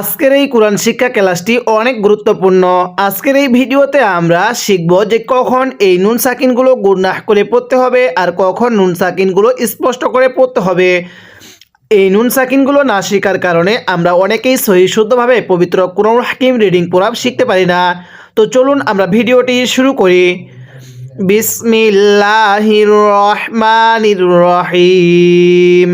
আজকের এই কোরআন শিক্ষা ক্লাসটি অনেক গুরুত্বপূর্ণ। আজকের এই ভিডিওতে আমরা শিখব যে কখন এই নুন সাকিনগুলো গুণাহ করে পড়তে হবে আর কখন নুন সাকিনগুলো স্পষ্ট করে পড়তে হবে। এই নুন সাকিনগুলো না শেখার কারণে আমরা অনেকেই সহি শুদ্ধভাবে পবিত্র কোরআন হাকিম রিডিং পড়া শিখতে পারি না। তো চলুন আমরা ভিডিওটি শুরু করি। বিসমিল্লাহির রহমানির রহিম।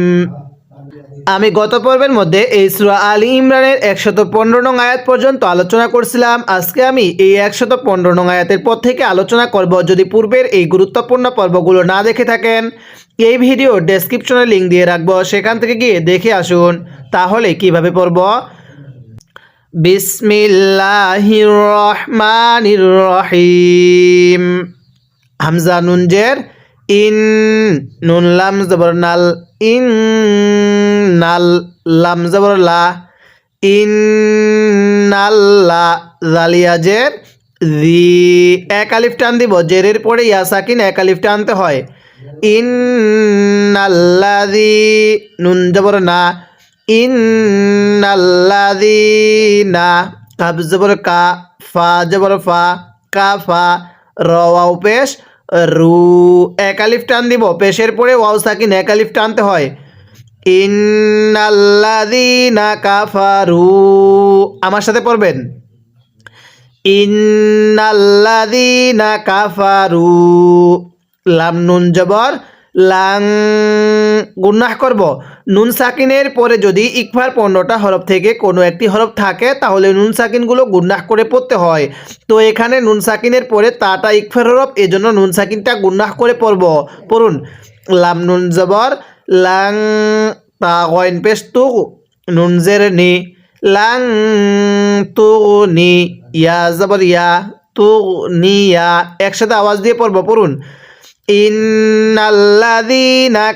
আমি গত পর্বের মধ্যে এই সুরা আলী ইমরানের একশত পনেরো নং আয়াত পর্যন্ত আলোচনা করছিলাম। আজকে আমি এই একশত পনেরো নং আয়াতের পর থেকে আলোচনা করব। যদি পূর্বের এই গুরুত্বপূর্ণ পর্বগুলো না দেখে থাকেন, এই ভিডিও ডেসক্রিপশনে লিঙ্ক দিয়ে রাখব। সেখান থেকে গিয়ে দেখে আসুন, তাহলে কীভাবে পড়ব? বিসমিল্লাহির হামজা নুনজের ইন, নুন লাম, জবর নাল, ইন। নাল লাম জবর লা ইন নাল্লা জালিয়াজের জি, এক আলিফ টান দিব, জেরের পরে ইয়া সাকিন এক আলিফ টানতে হয়। ইন নাল্লাদি নুন জবর না ইন নাল্লাদি না কাব জবর কা, ফা জবর ফা, কা ফা র ওয়াও পেশ, রু, এক আলিফ টান দিব, পেশের পরে ওয়াও সাকিন এক আলিফ টানতে হয়। ইন্নাল্লাযীনা কাফারু। আমার সাথে পড়বেন? ইন্নাল্লাযীনা কাফারু। লাম, নুন, জবর, লাং গুন্নাহ করব। নুন সাকিনের পরে যদি ইকফার পনেরোটা হরফ থেকে কোনো একটি হরফ থাকে, তাহলে নুন সাকিনগুলো গুন্নাহ করে পড়তে হয়। তো এখানে নুন সাকিনের পরে তাটা ইকফার হরফ, এজন্য নুন সাকিনটা গুন্নাহ করে পড়ব। পড়ুন। লাম, নুন, জবর লাং তা গয়ন পেশ তু নুন জের নি লাং তু নি ইয়া জবর ইয়া তু নি ইয়া একসাথে আওয়াজ দিয়ে পড়ব পড়ুন ইন্নাল্লাযীনা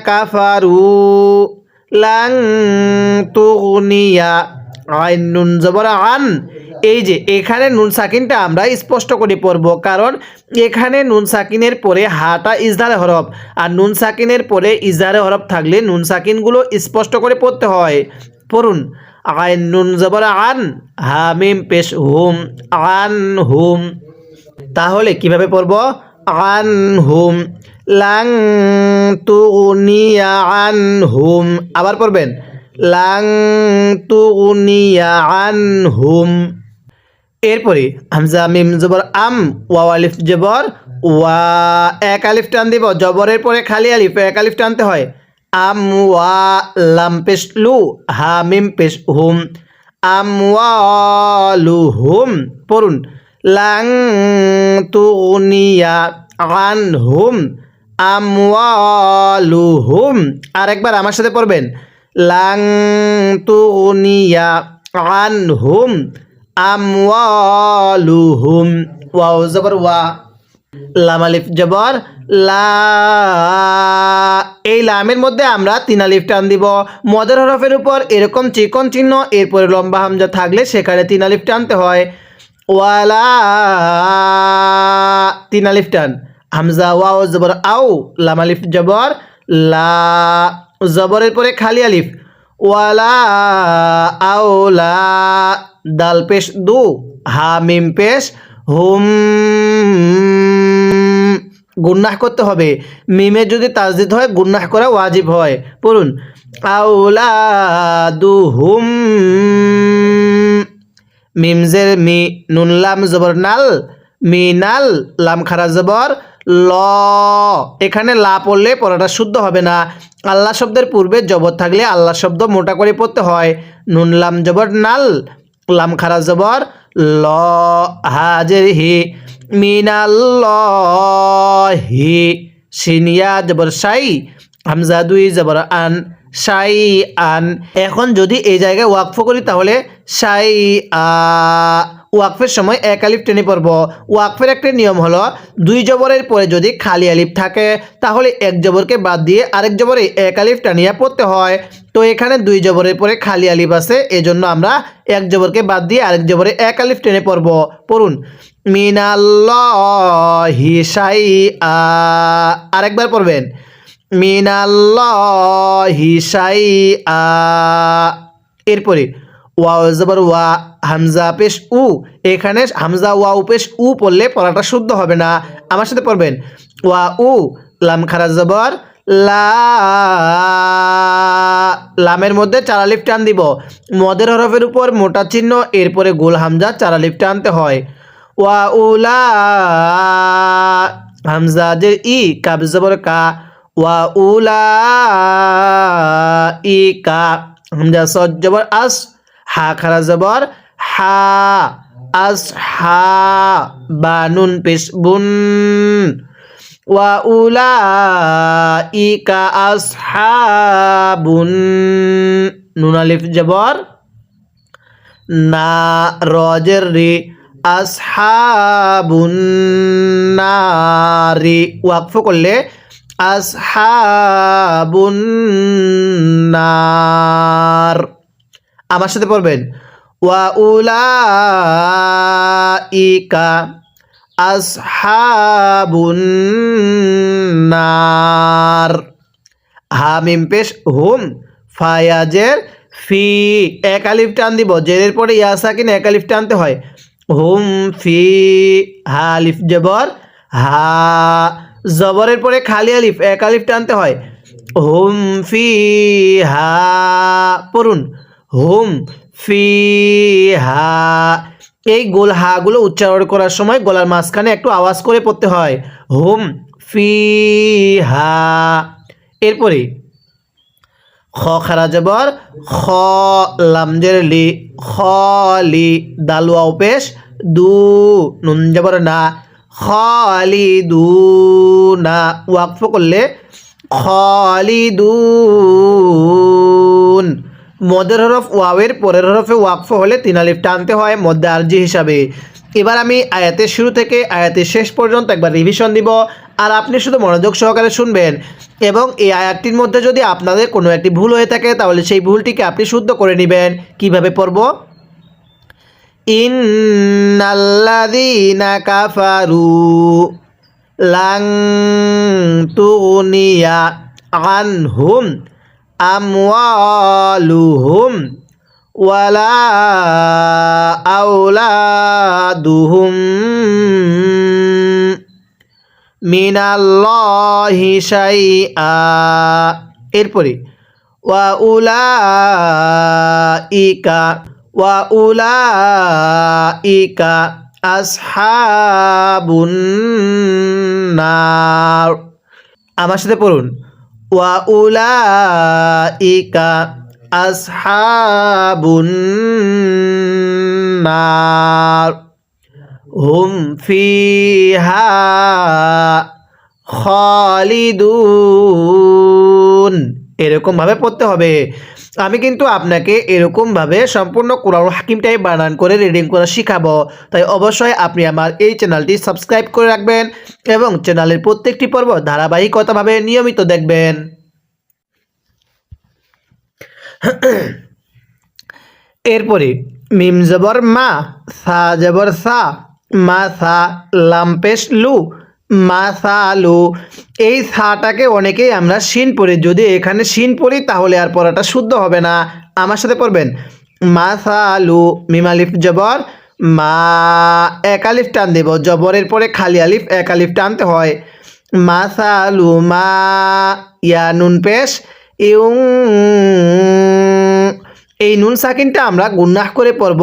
কাফারু লাং তুগনিয়া আইন নুন জবর আন এই যে, এখানে নুন সাকিনটা আমরা স্পষ্ট করে পড়ব, কারণ এখানে নুন সাকিনের পরে হাটা ইজহারে হরফ, আর নুন সাকিনের পরে ইজহারে হরফ থাকলে নুন সাকিনগুলো স্পষ্ট করে পড়তে হয়। পড়ুন, আইন নুন জবর আন, হামিম পেশ হুম, আন হুম। তাহলে কীভাবে পড়ব? আন হুম, লাং তুনিয়া আন হুম। আবার পড়বেন, লাং তুনিয়া আন হুম। এরপরে হামজা মিম জবর আম, ওয়াও আলিফ জবর, ওয়া এক আলিফ টান দিব। জবরের পরে খালি আলিফ, এক আলিফ টানতে হয়। আম, ওয়া, লাম পেশ লু, হা, মিম পেশ হুম। আম ওয়ালু হুম। পড়ুন। লাং তুনিয়া আন হুম। আম আমওয়ালুহুম আর একবার আমার সাথে পড়বেন। লাং তুনিয়া আন হুম। আমওয়ালুহুম। ওয়াও, জবর ওয়া। লাম আলিফ, জবর লা। এই লামের মধ্যে আমরা তিন আলিফ টান দিব। মদের হরফের উপর এরকম চিকন চিহ্ন, এরপরে লম্বা হামজা থাকলে সেখানে তিন আলিফ টানতে হয়। ওয়ালা। তিন আলিফ টান। হামজা, ওয়াও, জবর আউ লাম আলিফ, জবর, লা। জবরের পরে খালি আলিফ। ওয়ালা, আও, লা। দাল পেশ দু হা মিম পেশ, হুম, গুন্নাহ করতে হবে। মিমে যদি তাজদিদ হয়, গুন্নাহ করা ওয়াজিব হয়। পড়ুন আউলা দু হুম মিমজের মি, নুন লাম জবর নাল মিনাল লাম খারা জবর, ল। এখানে লা পড়লে পড়াটা শুদ্ধ হবে না। আল্লাহ শব্দের পূর্বে জবর থাকলে আল্লাহ শব্দ মোটা করে পড়তে হয়। নুন লাম জবর নাল লাম খারা জবর, ল হাজের হি মিনাল হি সিনিয়া জবর সাই, হামজা দুই জবর আন, সাই আন। এখন যদি এই জায়গায় ওয়াকফ করি তাহলে সাই আ, ওয়াকফের সময় এক আলিফ টেনে পড়ব। ওয়াকফের একটা নিয়ম হলো, দুই জবরের পরে যদি খালি আলিফ থাকে, তাহলে এক জবরকে বাদ দিয়ে আরেক জবরে এক আলিফ টানিয়া পড়তে হয়। তো এখানে দুই জবরের পরে খালি আলিফ আছে, এজন্য আমরা এক জবরকে বাদ দিয়ে আরেক জবরে এক আলিফ টেনে পড়ব। পড়ুন। মিনাল্লাহি সাই আ আরেকবার পড়বেন। মিনাল্লাহি সাই আ এরপরে ওয়া জবর ওয়া, হামজা পেশ উ। এখানে হামজা ওয়া পেশ উ পড়লে পড়াটা শুদ্ধ হবে না। আমার সাথে পড়বেন। ওয়া উ, লাম খারা জবর। লা, লামের মধ্যে চারালিফ টান দিব। মদের হরফের উপর মোটা চিহ্ন, এরপরে গোল হামজা চারালিফ টানতে হয়। ওয়া উলা হামজা যে ই কাব জবর কা। ওয়া উলা ই, কা, হামজা সদ জবর, আস, হা, খারা জবর, হা, আস, হা বানুন পেশ, বুন। ওয়া উলা ইকা আসহাবুন। নুন আলিফ জবর। না রজের রে আসহাবুন নারি। ওয়াকফ করলে আসহাবুন নার। আমার সাথে পড়বেন। ওয়া উলা ইকা আসহাবুন নার। হামিম পেশ হুম ফায়াজের ফি। এক আলিফ টান দিব। জেরের পরে ইয়াসাকিন এক আলিফ টানতে হয়। হুম ফি। হা আলিফ জবর। হা। জবরের পরে খালি আলিফ, এক আলিফ টানতে হয়। হুম ফি। হা। পড়ুন। হুম ফি। হা। এই গোল হাগুলো উচ্চারণ করার সময় গলার মাঝখানে একটু আওয়াজ করে পড়তে হয়। হুম, ফি, হা। এরপরে, খ খারা জবর, খ লামজের লি, খ লি দালুয়া পেশ দু নুন জবর না খালি দু না। ওয়াকফ করলে খালিদুন মদের হরফ ওয়াওয়ের পরের হরফে ওয়াকফ হলে তিন আলিফ টানতে হয় মধ্যে আরজি হিসাবে। এবার আমি আয়াতের শুরু থেকে আয়াতের শেষ পর্যন্ত একবার রিভিশন দিব। আর আপনি শুধু মনোযোগ সহকারে শুনবেন। এবং এই আয়াতটির মধ্যে যদি আপনাদের কোনো একটি ভুল হয়ে থাকে, তাহলে সেই ভুলটিকে আপনি শুদ্ধ করে নেবেন। কীভাবে পড়ব? ইন্নাল্লাযীনা কাফারু লাং তুগনিয়া আনহুম আমওয়ালুহুম ওয়ালা আওলাদুহুম মিনাল্লাহি শাইআ। এরপরে, ওয়া উলাইকা ওয়া উলাইকা আসহাবুন নার আমার সাথে পড়ুন। ওয়া উলাইকা আসহাবুন হুম ফিহা খালিদুন। এরকমভাবে পড়তে হবে। আমি কিন্তু আপনাকে এরকমভাবে সম্পূর্ণ কোরআন হাকিমটাই বানান করে রিডিং করা শিখাবো। তাই অবশ্যই আপনি আমার এই চ্যানেলটি সাবস্ক্রাইব করে রাখবেন এবং চ্যানেলের প্রত্যেকটি পর্ব ধারাবাহিকতাভাবে নিয়মিত দেখবেন। এরপরে, মিম জবর মা, সা জবর সা, মা সা লাম্পেশ লু মা সা এই সাটাকে অনেকেই আমরা শিন পড়ি। যদি এখানে শিন পড়ি, তাহলে আর পড়াটা শুদ্ধ হবে না। আমার সাথে পড়বেন। মা সা লু মিম জবর। মা, এক আলিফ টান দেব। জবরের পরে খালি আলিফ, এক আলিফ টানতে হয়। মা সা মা, ইয়া, নুন, পেশ। ইউং এই নুন সাকিনটা আমরা গুন্নাহ করে পড়ব।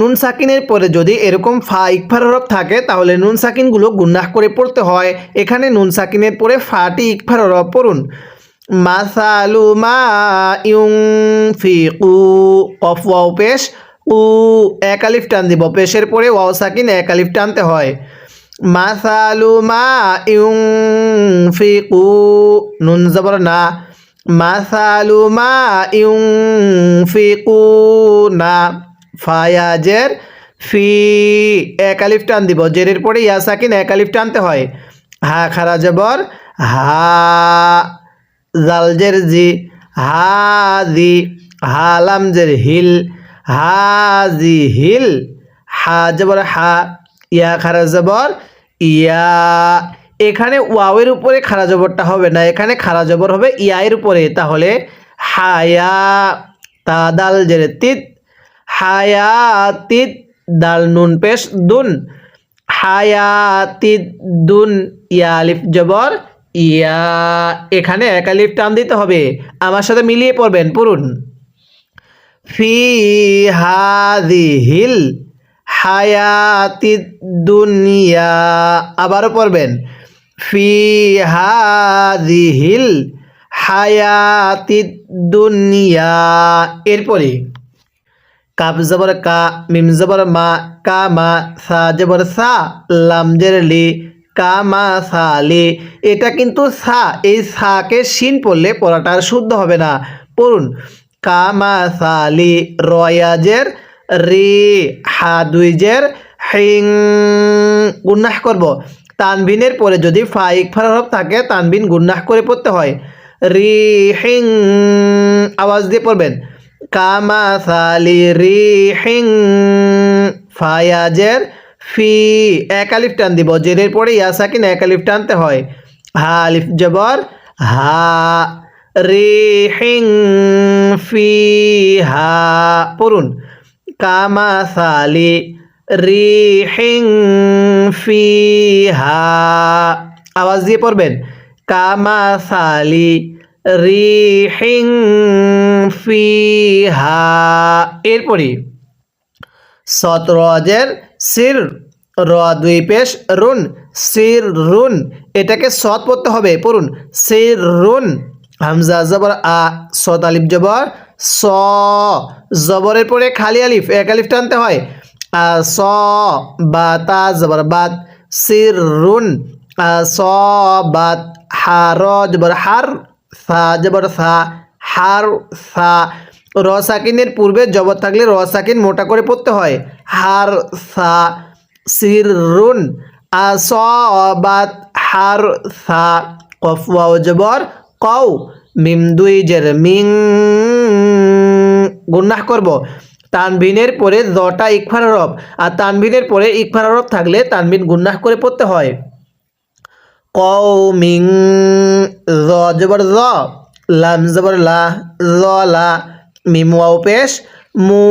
নুন সাকিনের পরে যদি এরকম ফা ইকফার হরফ থাকে, তাহলে নুন সাকিনগুলো গুন্নাহ করে পড়তে হয়। এখানে নুন সাকিনের পরে ফাটি ইকফার হরফ পড়ুন। মাসালু মা ইউং ফি কু অফ ওয়াও পেশ, উ, এক আলিফ টান দিব। পেশের পরে ওয়াও সাকিন এক আলিফ টানতে হয়। মাসালু মা ইউং ফি কু নুন জবর না। মাসালু মা ইউনফিকুনা। ফায়াজের ফি, এক আলিফ টান দিব। জেরের পরে ইয়া সাকিন, এক আলিফ টানতে হয়। হা খারা জবর হা জালজের জি হাজি হালাম জের হিল হাজি হিল, হা জবর হা, ইয়া খারা জবর ইয়া এখানে ওয়াওয়ের উপরে খারা জবরটা হবে না, এখানে খারা জবর হবে ইয়ায়ের উপরে। তাহলে হায়া তাদাল জের তিত হায়াতিদ দাল নুন পেশ দুন হায়াতিদ দুন ইয়া আলিফ জবর, ইয়া, এখানে এক আলিফ টান দিতে হবে। আমার সাথে মিলিয়ে পড়বেন, পড়ুন। ফি হাদিহিল হায়াতিদ দুনিয়া আবারও পড়বেন। ফি হাদিহিল হায়াতিদ দুনিয়া। এরপরে কাপ জবর কা, মিম জবর মা, কা মা, সা জবর সা, লাম জের লি, কা মা সা লি। এটা কিন্তু সা, এই সাকে শিন পড়লে পড়াটা আর শুদ্ধ হবে না। পড়ুন, কা মা সা লি রয়াজের রি, হা দুই জের, হিং, গুন্নাহ করব। তানবিনের পরে যদি ফা ইকফার হরফ থাকে, তানবিন গুন্নাহ করে পড়তে হয়। রি হিং আওয়াজ দিয়ে পড়বেন। কামা সালি রি ফায়াজের ফি, এক আলিফ টান দিব। জেরের পরে ইয়াসাকিন এক আলিফ টানতে হয়। হা আলিফ জবর, হা রি হিং ফি, হা পড়ুন। কামা সালি রি হিং ফি হা আওয়াজ দিয়ে পড়বেন। কামা সালি রিহিং ফিহা। এরপরে সতরজের সির, র দুই পেশ, রুন, সির, রুন। এটাকে সৎ পড়তে হবে। পড়ুন, সির, রুন। হামজা জবর, আ, সত আলিফ জবর, স, জবরের পরে খালি আলিফ, এক আলিফ টানতে হয়। আ স বা তা জবর বাত সির রুন আ স বাত হার জবর হার সা জবর সা হার সা র সাকিনের পূর্বে জবর থাকলে র সাকিন মোটা করে পড়তে হয়। হার সা সির রুন আসাবাত হার সা কফ, ওয়াও, জবর, কও। মিম দুই জের, মিং, গুন্নাহ করব। তানবিনের পরে দটা ইকফার হরফ আর তানবিনের পরে ইকফার হরফ থাকলে তানবিন গুন্নাহ করে পড়তে হয়। কৌমিং জ, জবর জ, লাম জবর লা, জ, লা, মিম, ওয়াও পেশ, মু,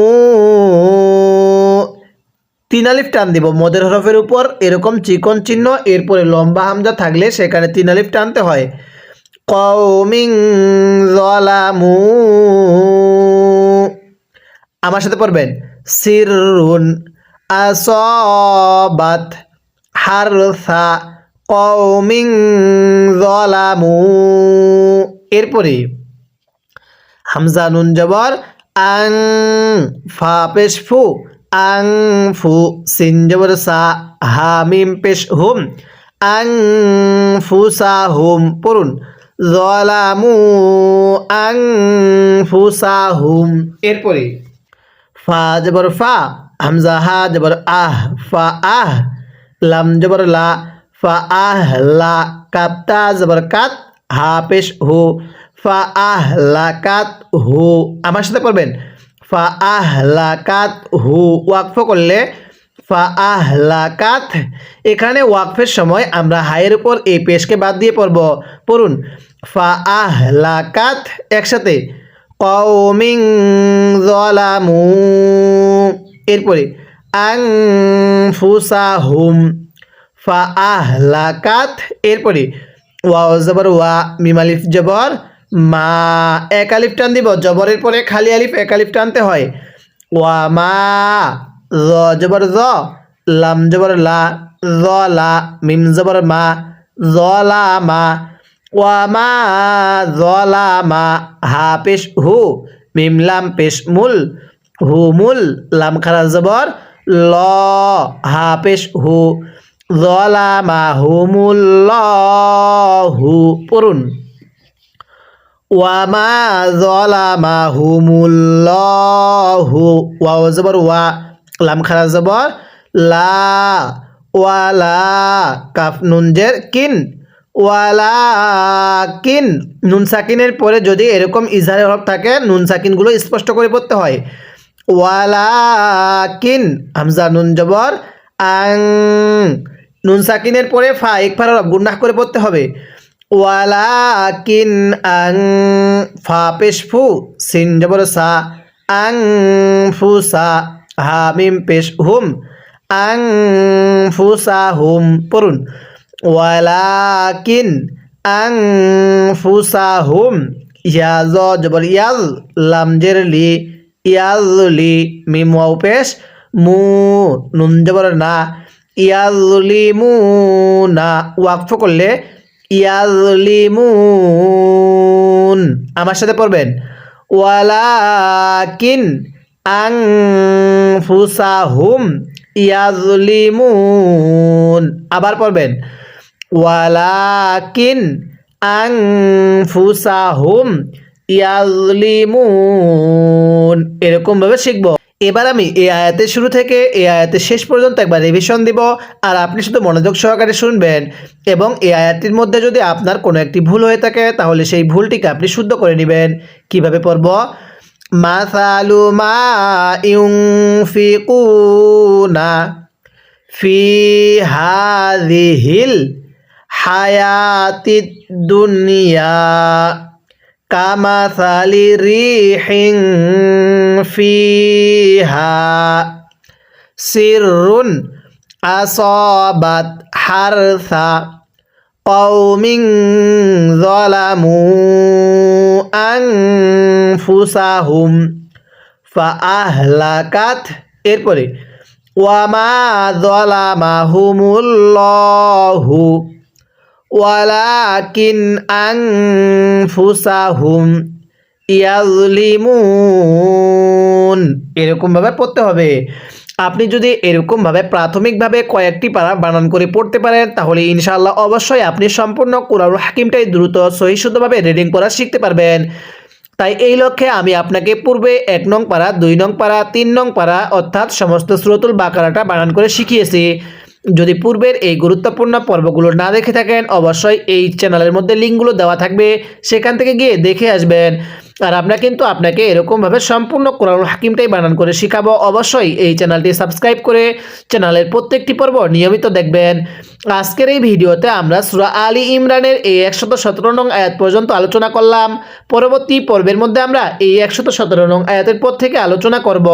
তিন আলিফ টান দিব। মদের হরফের উপর এরকম চিকন চিহ্ন, এরপরে লম্বা হামজা থাকলে সেখানে তিন আলিফ টানতে হয়। কৌমিং জলামু আমার সাথে পড়বেন। সিরুন আসবাত হারসা কৌমিং জলামু এরপরে হামজা নুন জবর, আং ফা পেশ ফু আং ফু সিন জবর সা হা মিম পেশ হুম আং ফুসা হুম পড়ুন। জলামু আং ফুসা হুম। এরপরে ফা জবর ফা, হামজা হা জবর আহ, ফা আহ, লাম জবর লা, ফা আহ, লা কাপতা জবর কাত, হা পেশ, হু, ফা আহ, লা, কাত, হু, আমার সাথে পড়বেন। ফা আহ, লা, কাত, হু, ওয়াকফ করলে ফা আহ, লা, কাত, এখানে ওয়াকফের সময় আমরা হায়ের উপর এই পেশকে বাদ দিয়ে পড়ব। পড়ুন। ফা আহ, লা, কাত, একসাথে কৌমিং জলামু এরপরে আং ফুসা হুম ফা আহলাকাত এরপরে, ওয়াও জবর, ওয়া মিম আলিফ জবর, মা এক আলিফ টান দিব, জবরের পরে খালি আলিফ এক আলিফ টানতে হয়। ওয়া মা জ জবর জ লাম জবর লা জ লা, মিম জবর মা জ লা মা ওয়া মা জ লা মা হা পেশ হু মিম লাম পেশ মুল, হু মুল, লাম খারা জবর, ল হা পেশ হু জলামাহুমুল্লাহু পড়ুন। ওয়ামা জলামাহুমুল্লাহু ওয়াও জবর, ওয়া, লাম খারা জবর, লা, ওয়ালা, কাফ নুন জের, কিন। ওয়ালা কিন নুন সাকিনের পরে যদি এরকম ইজহারের হরফ থাকে, নুন সাকিনগুলো স্পষ্ট করে পড়তে হয়। ওয়ালা কিন হামজা, নুন জবর, আং, নুন সাকিনের পরে ফা একবার গুন্নাহ করে পড়তে হবে। ওয়ালা কিন আং, ফা, পেশ ফু, সিন জবর, সা, আং ফুসা হামিম পেশ, হুম, আং ফুসা হুম, পড়ুন। ওয়ালাকিন আং ফুসা হুম ইয়াজ জবর ইয়াজ লামজের লি ইয়াজ লি মিম পেশ মু নুন জবর না ইয়াজলি মু না ওয়াকফ করলে ইয়াজলি মুন আমার সাথে পড়বেন ওয়ালাকিন আং ফুসাহুম ইয়াজলিমুন আবার পড়বেন ওয়ালাকিন আং ফুসাহুম ইয়াজলিমুন এরকমভাবে শিখব। এবার আমি এই আয়াতের শুরু থেকে এই আয়াতের শেষ পর্যন্ত একবার রিভিশন দিব আর আপনি শুধু মনোযোগ সহকারে শুনবেন এবং এই আয়াতটির মধ্যে যদি আপনার কোনো একটি ভুল হয়ে থাকে তাহলে সেই ভুলটিকে আপনি শুদ্ধ করে নেবেন। কীভাবে পড়ব? মাসালু মা ইউনফিকুনা ফি হাদিহিল হায়াতিদ দুনিয়া কামাসালি রিহিং ফিহা সিররুন আসাবাত হারসা কৌমিং জলামু আনফুসাহুম ফাআহলাকাত এরপরে ওয়ামা জলামাহুমুল্লাহু ওয়ালাকিন আনফুসাহুম ইয়াজলিমুন এরকমভাবে পড়তে হবে। আপনি যদি এরকমভাবে প্রাথমিকভাবে কয়েকটি পারা বানান করে পড়তে পারেন, তাহলে ইনশাআল্লাহ অবশ্যই আপনি সম্পূর্ণ কোরআনুল হাকিমটাই দ্রুত, সহিশুদ্ধভাবে রিডিং করা শিখতে পারবেন। তাই এই লক্ষ্যে আমি আপনাকে পূর্বে এক নং পারা, দুই নং পারা, তিন নং পারা, অর্থাৎ সমস্ত সুরতুল বাকারাটা বানান করে শিখিয়েছি। যদি পূর্বের এই গুরুত্বপূর্ণ পর্বগুলো না দেখে থাকেন, অবশ্যই এই চ্যানেলের মধ্যে লিঙ্কগুলো দেওয়া থাকবে, সেখান থেকে গিয়ে দেখে আসবেন। আর আমরা কিন্তু আপনাকে এরকমভাবে সম্পূর্ণ কোরআন হাকিমটাই বানান করে শেখাবো। অবশ্যই এই চ্যানেলটি সাবস্ক্রাইব করে চ্যানেলের প্রত্যেকটি পর্ব নিয়মিত দেখবেন। আজকের এই ভিডিওতে আমরা সুরা আলী ইমরানের এই একশত সতেরো নং আয়াত পর্যন্ত আলোচনা করলাম। পরবর্তী পর্বের মধ্যে আমরা এই একশত সতেরো নং আয়াতের পর থেকে আলোচনা করব।